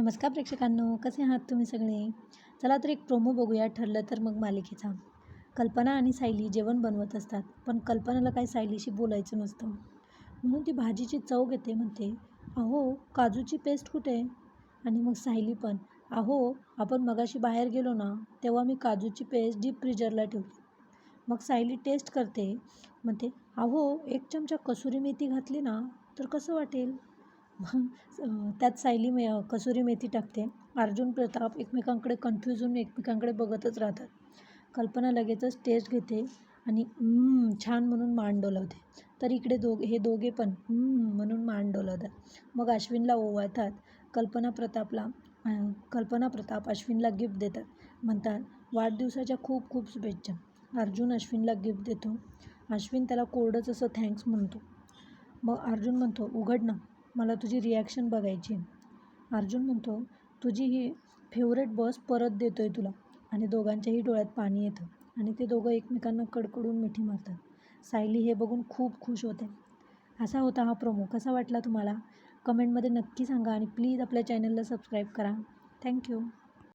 नमस्कार प्रेक्षकांनो कसे आहात तुम्ही सगळे? चला तर एक प्रोमो बघूया ठरलं तर मग मालिकेचा. कल्पना आणि सायली जेवण बनवत असतात पण कल्पनाला काही सायलीशी बोलायचं नसतं. म्हणून ती भाजीची चव घेते म्हणते अहो काजूची पेस्ट कुठे? आहे आणि मग सायली पण अहो आपण मगाशी बाहेर गेलो ना तेव्हा मी काजूची पेस्ट डीप फ्रीजरला ठेवली. मग सायली टेस्ट करते म्हणते अहो एक चमचा कसुरी मेथी घातली ना तर कसं वाटेल? मग त्यात सायली मे कसुरी मेथी टाकते. अर्जुन प्रताप एकमेकांकडे कन्फ्यूज होऊन एकमेकांकडे बघतच राहतात. कल्पना लगेचच टेस्ट घेते आणि छान म्हणून मान डोलवते. तर इकडे दोघे हे दोघे पण म्हणून मान डोलवतात. मग अश्विनला ओवाळतात. कल्पना प्रतापला कल्पना प्रताप अश्विनला गिफ्ट देतात. म्हणतात वाढदिवसाच्या खूप खूप शुभेच्छा. अर्जुन अश्विनला गिफ्ट देतो. अश्विन त्याला कोरडंच असं थँक्स म्हणतो. मग अर्जुन म्हणतो उघड ना. मला तुझी रिॲक्शन बघायची आहे. अर्जुन म्हणतो तुझी ही फेवरेट बस परत देतो आहे तुला. आणि दोघांच्याही डोळ्यात पाणी येतं आणि ते दोघं एकमेकांना कडकडून मिठी मारतात. सायली हे बघून खूप खुश होते. असा होता हा प्रोमो कसा वाटला तुम्हाला? कमेंटमध्ये नक्की सांगा आणि प्लीज आपल्या चॅनलला सबस्क्राईब करा. थँक्यू